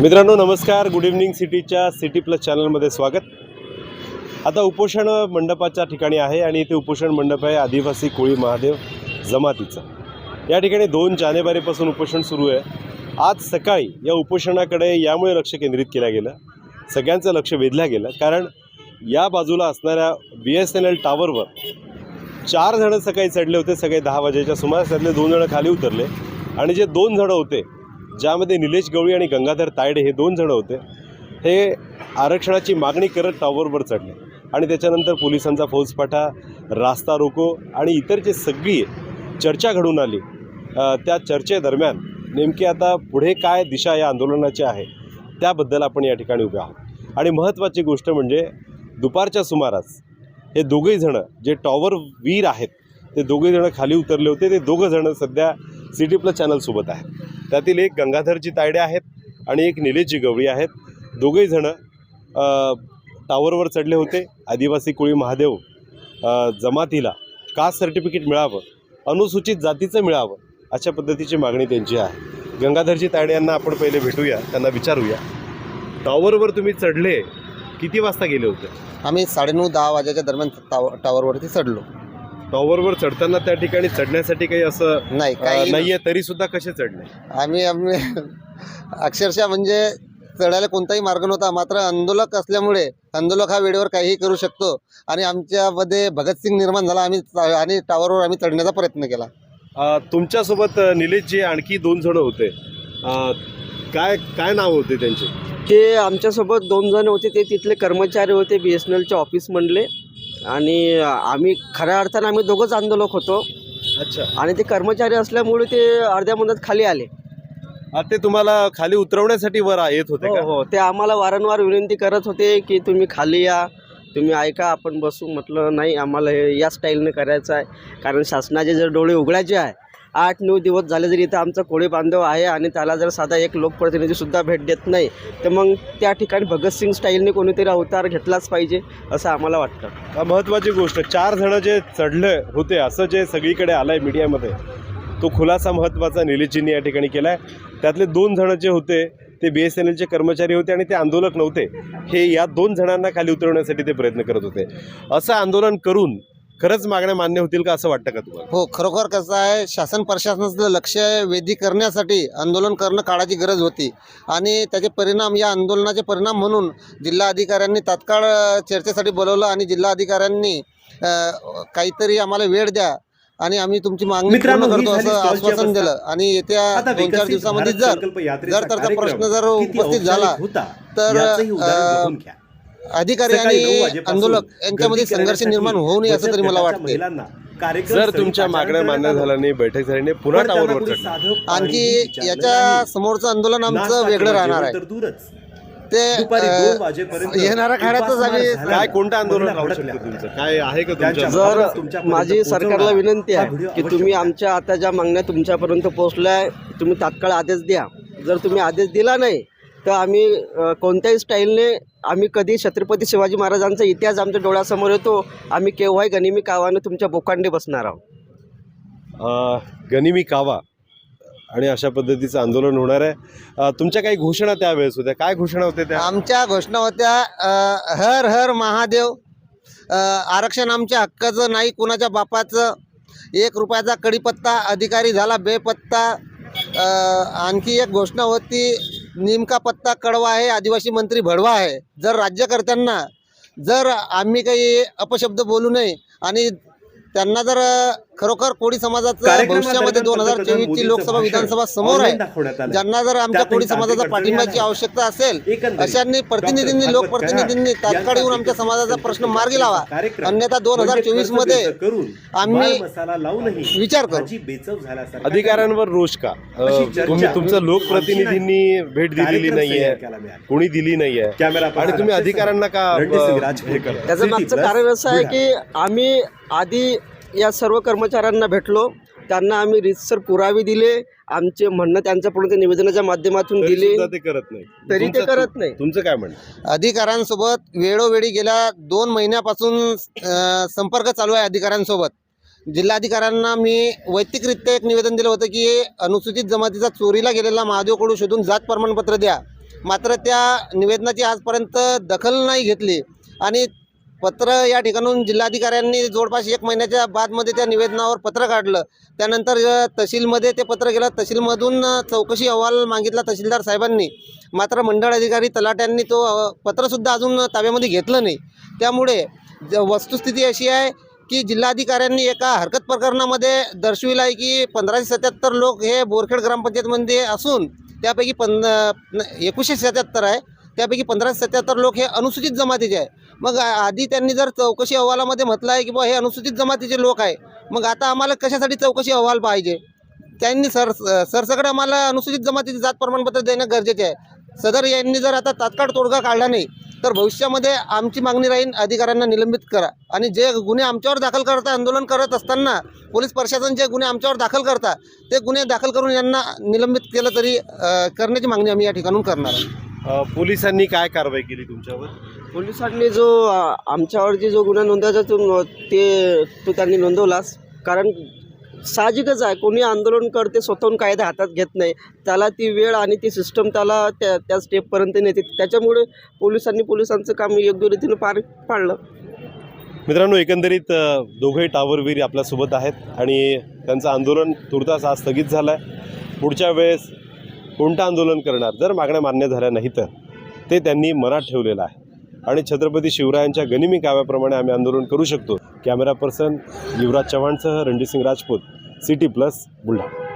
मित्रांनो नमस्कार. Good evening सिटीच्या सिटी प्लस चॅनलमध्ये स्वागत. आता उपोषण मंडपाच्या ठिकाणी आहे आणि इथे उपोषण मंडप आहे आदिवासी कोळी महादेव जमातीचं. या ठिकाणी दोन जानेवारीपासून उपोषण सुरू आहे. आज सकाळी या उपोषणाकडे यामुळे लक्ष केंद्रित केलं गेलं. सगळ्यांचं लक्ष वेधलं गेलं. कारण या बाजूला असणाऱ्या बी एस एन एल टावरवर चार जणं सकाळी चढले होते. सकाळी दहा वाजेच्या सुमारास त्यातले दोन जणं खाली उतरले. आणि जे दोन जणं होते ज्यामध्ये निलेश गवळी आणि गंगाधर तायडे हे दोन जणं होते हे आरक्षणाची मागणी करत टॉवरवर चढले. आणि त्याच्यानंतर पोलिसांचा फौजपाठा रास्ता रोको आणि इतर जे सगळी चर्चा घडून आली त्या चर्चेदरम्यान नेमकी आता पुढे काय दिशा या आंदोलनाची आहे त्याबद्दल आपण या ठिकाणी उभे आहोत. आणि महत्त्वाची गोष्ट म्हणजे दुपारच्या सुमारास हे दोघेही जणं जे टॉवर वीर आहेत ते दोघेजणं खाली उतरले होते ते दोघंजणं सध्या सिटी प्लस चॅनलसोबत आहेत त्यातील एक गंगाधरजी तायडे आहेत आणि एक निलेशजी गवळी आहेत. दोघेही जणं टावरवर चढले होते. आदिवासी कोळी महादेव जमातीला कास्ट सर्टिफिकेट मिळावं? अनुसूचित जातीचं मिळावं? अशा पद्धतीची मागणी त्यांची आहे. गंगाधरजी तायडे यांना आपण पहिले भेटूया त्यांना विचारूया. टॉवरवर तुम्ही चढले किती वाजता गेले होते? आम्ही साडेनऊ दहा वाजेच्या दरम्यान टाव टावरवरती चढलो. टॉवरवर चढताना त्या ठिकाणी चढण्यासाठी काही असं नाही काही नाहीये तरी सुद्धा कसे चढले? आम्ही आम्ही अक्षरशः म्हणजे चढायला कोणताही मार्ग नव्हता मात्र आंदोलक असल्यामुळे आंदोलक हा वेळेवर काहीही करू शकतो. आणि आमच्यामध्ये भगतसिंग निर्माण झाला आम्ही आणि टावरवर आम्ही चढण्याचा प्रयत्न केला. अ, तुमच्यासोबत अ, निलेशजी आणखी दोन जण होते. अ, काय काय नाव होते त्यांचे? ते आमच्यासोबत दोन जण होते ते तिथले कर्मचारी होते बी एस एन एलच्या ऑफिसमधले आणि आम्ही खऱ्या अर्थानं आम्ही दोघंच आंदोलक होतो. अच्छा. आणि ते कर्मचारी असल्यामुळे ते अर्ध्या मधात खाली आले. ते तुम्हाला खाली उतरवण्यासाठी वर येत होते हो का? हो. ते आम्हाला वारंवार विनंती करत होते की तुम्ही खाली या. तुम्ही ऐका आपण बसू. म्हटलं नाही आम्हाला हे या स्टाईलने करायचं आहे. कारण शासनाचे जर डोळे उघडायचे आहे आठ नऊ दिवस झाले जरी इथं आमचा कोळी बांधव आहे आणि त्याला जर साधा एक लोकप्रतिनिधीसुद्धा भेट देत नाही तर मग त्या ठिकाणी भगतसिंग स्टाईलने कोणीतरी अवतार घेतलाच पाहिजे असं आम्हाला वाटतं. महत्त्वाची गोष्ट चार जणं जे चढले होते असं जे सगळीकडे आलं आहे मीडियामध्ये तो खुलासा महत्त्वाचा निलेशजींनी या ठिकाणी केला आहे त्यातले दोन जण जे होते ते बी एस एन एलचे कर्मचारी होते आणि ते आंदोलक नव्हते. हे या दोन जणांना खाली उतरवण्यासाठी ते प्रयत्न करत होते. असं आंदोलन करून खरंच मागण्या मान्य होतील का असं वाटतं का तुम्हाला? हो खरोखर कसं आहे शासन प्रशासनाचं लक्ष वेधी करण्यासाठी आंदोलन करणं काळाची गरज होती. आणि त्याचे परिणाम या आंदोलनाचे परिणाम म्हणून जिल्हा अधिकाऱ्यांनी तात्काळ चर्चेसाठी बोलवलं आणि जिल्हा अधिकाऱ्यांनी काहीतरी आम्हाला वेळ द्या आणि आम्ही तुमची मागणी पूर्ण करतो असं आश्वासन. दिलं. आणि येत्या दोन चार दिवसामध्ये जर जर त्याचा प्रश्न जर उपस्थित झाला तर, अधिकारी आणि आंदोलक यांच्यामध्ये संघर्ष निर्माण होऊ नये असं तरी मला वाटते जर तुमच्या मागण्या मान्य. झाल्या नाही बैठक झाली नाही पुन्हा टावरवर आणखी याच्या. समोरचं आंदोलन आमचं वेगळं राहणार आहे तर दूरच ते येणाऱ्या काळातच आम्ही. काय कोणतं आंदोलन राहू. शकतं तुमचं काय आहे का तुमच्या जर माझी सरकारला विनंती हा आहे की तुम्ही. आमच्या आता ज्या मागण्या तुमच्यापर्यंत पोहोचल्या तुम्ही तात्काळ आदेश द्या जर तुम्ही आदेश दिला नाही तर आम्ही कोणत्याही स्टाईलने आम्ही कधी छत्रपती शिवाजी महाराजांचा इतिहास आमच्या डोळ्यासमोर येतो आम्ही केव्हाही गनिमी कावानं तुमच्या बोकांडे बसणार आहोत. गनिमी कावा आणि अशा पद्धतीचं आंदोलन होणार आहे. तुमच्या काही घोषणा त्यावेळेस होत्या. काय घोषणा होत्या त्या? आमच्या घोषणा होत्या हर हर महादेव आरक्षण आमच्या हक्काचं नाही कुणाच्या बापाचं एक रुपयाचा कडीपत्ता अधिकारी झाला बेपत्ता. आणखी एक घोषणा होती निमका पत्ता कडवा आहे आदिवासी मंत्री भडवा आहे. जर राज्यकर्त्यांना जर आम्ही काही अपशब्द बोलू नये आणि त्यांना जर खरोखर कोळी समाजाचं भविष्यामध्ये दोन हजार चोवीसची मोदींचं लोकसभा विधानसभा समोर आहे. ज्यांना जर आमच्या कोळी समाजाचा अडचणी आवश्यकता असेल अशांनी प्रतिनिधींनी लोकप्रतिनिधींनी तात्काळ येऊन आमच्या समाजाचा प्रश्न मार्गी लावा. अन्यथा दोन हजार म्हणजे चोवीसमध्ये आम्ही बाळ मसाला लावूनही विचार करू. अधिकाऱ्यांवर रोष का? तुम्ही तुमचं लोकप्रतिनिधींनी भेट दिलेली नाहीये. कोणी दिली नाहीये. कॅमेरा आणि तुम्ही अधिकाऱ्यांना का? त्याचं मागचं कारण असं आहे की आम्ही आधी या सर्व कर्मचाऱ्यांना भेटलो. त्यांना आम्ही रितसर पुरावे दिले. आमचे म्हणणं त्यांच्यापर्यंत निवेदनाच्या माध्यमातून दिले. सुद्धा ते करत नाही. तरी ते करत नाही. तुमचं काय म्हणणं? अधिकाऱ्यांसोबत वेळोवेळी गेल्या दोन महिन्यापासून अ, संपर्क चालू आहे अधिकाऱ्यांसोबत. जिल्हाधिकाऱ्यांना मी वैयक्तिकरित्या एक निवेदन दिलं होतं की अनुसूचित जमातीचा चोरीला गेलेला महादेव कडू शोधून जात प्रमाणपत्र द्या. मात्र त्या निवेदनाची आजपर्यंत दखल नाही घेतली. आणि पत्र या ठिकाणून जिल्हाधिकाऱ्यांनी जवळपास एक महिन्याच्या बादमध्ये त्या निवेदनावर पत्र काढलं. त्यानंतर तहसीलमध्ये ते पत्र गेलं. तहसीलमधून चौकशी अहवाल मागितला तहसीलदार साहेबांनी. मात्र मंडळ अधिकारी तलाट्यांनी तो पत्रसुद्धा अजून ताब्यामध्ये घेतलं नाही. त्यामुळे ज- वस्तुस्थिती अशी आहे की जिल्हाधिकाऱ्यांनी एका हरकत प्रकरणामध्ये दर्शविलं आहे की पंधराशे सत्याहत्तर लोक हे बोरखेड ग्रामपंचायतमध्ये असून त्यापैकी पं एकोणीसशे सत्याहत्तर आहे. त्यापैकी पंधराशे सत्याहत्तर लोक हे अनुसूचित जमातीचे आहे मग आधी त्यांनी जर चौकशी अहवालामध्ये म्हटलं आहे की बा हे अनुसूचित जमातीचे लोक आहे मग आता आम्हाला कशासाठी चौकशी अहवाल पाहिजे? त्यांनी सर सरसकडे आम्हाला अनुसूचित जमातीचे जात प्रमाणपत्र देणं गरजेचे आहे. सदर यांनी जर आता तात्काळ तोडगा काढला नाही तर भविष्यामध्ये आमची मागणी राहील अधिकाऱ्यांना निलंबित करा. आणि जे गुन्हे आमच्यावर दाखल करता आंदोलन करत असताना पोलीस प्रशासन जे गुन्हे आमच्यावर दाखल करता ते गुन्हे दाखल करून यांना निलंबित केलं तरी करण्याची मागणी आम्ही या ठिकाणून करणार आहे पोलिसांनी काय कारवाई केली तुमच्यावर? पोलिसांनी जो आ, आमच्यावरती जो गुन्हा नोंदवायचा तो ते तो त्यांनी नोंदवलाच. कारण साहजिकच आहे कोणी आंदोलन करते स्वतःहून कायदा हातात घेत नाही. त्याला ती वेळ आणि ती सिस्टम त्याला त्या त्या स्टेपपर्यंत नेते. त्याच्यामुळे पोलिसांनी पोलिसांचं काम योग्य रीतीनं पार पाडलं. मित्रांनो एकंदरीत अ, दोघंही टावरवीर आपल्यासोबत आहेत आणि त्यांचं आंदोलन तुर्तास आज स्थगित झालं आहे पुढच्या वेळेस कोणतं आंदोलन करणार? जर मागण्या मान्य झाल्या नाही तर ते त्यांनी मनात ठेवलेलं आहे. आणि छत्रपती शिवरायांच्या गनिमी काव्याप्रमाणे आम्ही आंदोलन करू शकतो. कॅमेरा पर्सन युवराज चव्हाणसह रणजितसिंग राजपूत सिटी प्लस बुलढाणा.